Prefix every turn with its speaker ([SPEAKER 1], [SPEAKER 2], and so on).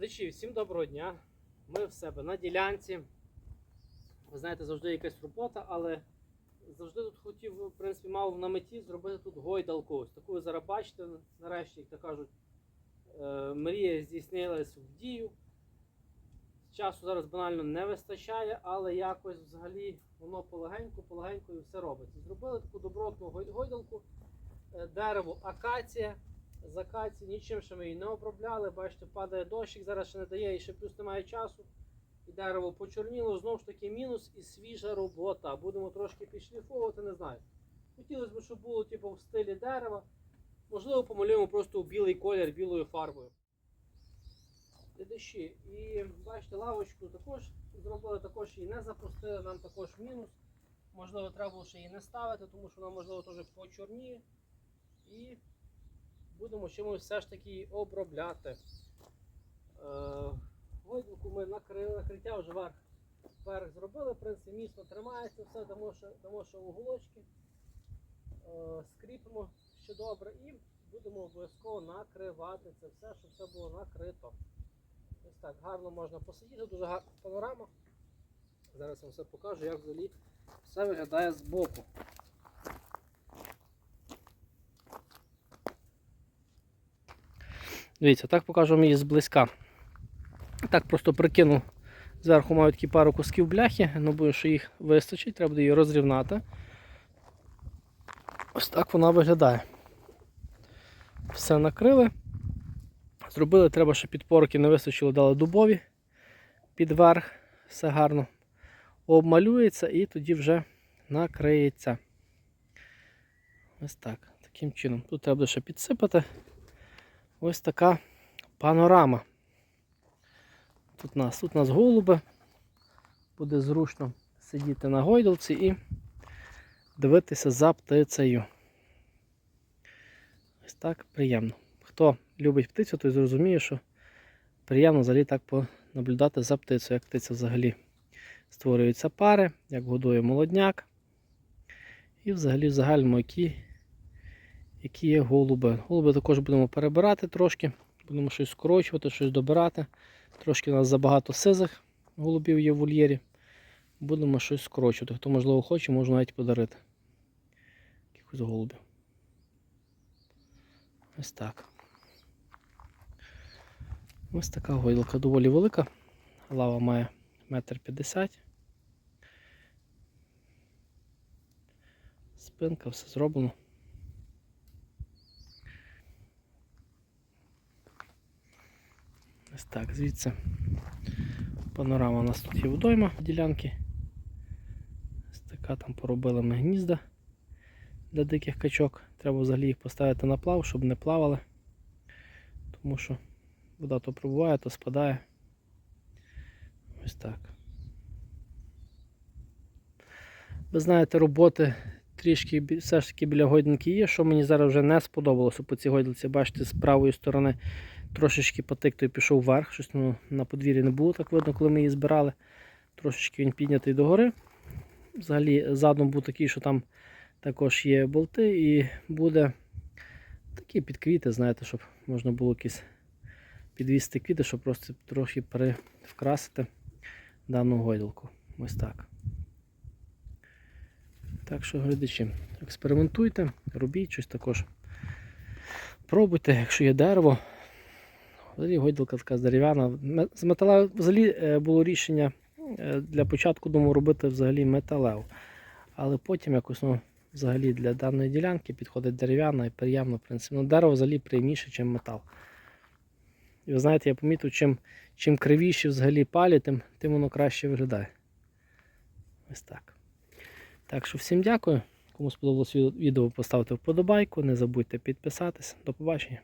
[SPEAKER 1] Глядачі, всім доброго дня. Ми в себе на ділянці. Ви знаєте, завжди якась робота, але завжди тут хотів, в принципі, мав на меті зробити тут гойдалку. Ось таку ви зараз бачите, нарешті, як то кажуть, е, мрія здійснилась в дію. Часу зараз банально не вистачає, але якось взагалі воно полегенько, полегенько і все робиться. Зробили таку добротну гойдалку, Е, дерево акація. З акації нічим ще ми її не обробляли. Бачите, падає дощик, зараз ще не дає, і ще плюс немає часу. І дерево почорніло, знову ж таки мінус і свіжа робота. Будемо трошки підшліфовувати, не знаю. Хотілося б, щоб було типу, в стилі дерева. Можливо, помалюємо просто у білий колір білою фарбою. Глядачі. І бачите, лавочку також зробили, також її не запустили, нам також мінус. Можливо, треба було ще її не ставити, тому що вона, можливо, теж почорніє. І будемо чимось все ж таки обробляти. Е, Гойдалку ми накрили, накриття вже верх, зробили, в принципі, міцно тримається все, дамо ще, дамо ще уголочки, е, скріпимо ще добре і будемо обов'язково накривати це все, щоб все було накрито. Ось так гарно можна посидіти, дуже гарна панорама. Зараз вам все покажу, як взагалі все виглядає з Дивіться, так покажу вам її зблизька. Так просто прикину. Зверху маю такі пару кусків бляхи, ну бою, що їх вистачить, треба буде її розрівнати. Ось так вона виглядає. Все накрили. Зробили, треба, щоб підпорки не вистачило, дали дубові під верх. Все гарно обмалюється і тоді вже накриється. Ось так. Таким чином. Тут треба ще підсипати. Ось така панорама. Тут у нас, тут у нас голуби. Буде зручно сидіти на гойдалці і дивитися за птицею. Ось так приємно. Хто любить птицю, той зрозуміє, що приємно взагалі так понаблюдати за птицею, як птиця взагалі створюються пари, як годує молодняк. І взагалі в загальному які які є голуби. Голуби також будемо перебирати трошки, будемо щось скорочувати, щось добирати. Трошки у нас забагато сизих голубів є в вольєрі. Будемо щось скорочувати. Хто, можливо, хоче, можна навіть подарити. Якихось голубів. Ось так. Ось така гойдалка доволі велика. Лава має метр п'ятдесят. Спинка, все зроблено. Ось так, звідси панорама у нас тут є водойма ділянки. Ось така там поробили ми гнізда для диких качок. Треба взагалі їх поставити на плав, щоб не плавали. Тому що вода то прибуває, то спадає. Ось так. Ви знаєте, роботи трішки все ж таки біля гойдинки є, що мені зараз вже не сподобалося по цій гойдалці. Бачите, з правої сторони трошечки потик той пішов вверх, щось ну, на подвір'ї не було так видно, коли ми її збирали. Трошечки він піднятий догори. Взагалі задум був такий, що там також є болти і буде такі підквіти, знаєте, щоб можна було якісь підвісити квіти, щоб просто трохи перевкрасити дану гойдалку. Ось так. Так що, глядачі, експериментуйте, робіть щось також. Пробуйте, якщо є дерево. Взагалі гойдалка така дерев'яна. З металеву взагалі е, було рішення е, для початку думаю, робити взагалі металеву. Але потім якось ну, взагалі для даної ділянки підходить дерев'яна і приємно, в принципі. Ну, дерево взагалі приємніше, ніж метал. І ви знаєте, я помітив, чим, чим кривіші взагалі палі, тим, тим воно краще виглядає. Ось так. Так що всім дякую. Кому сподобалось відео, поставте вподобайку. Не забудьте підписатись. До побачення.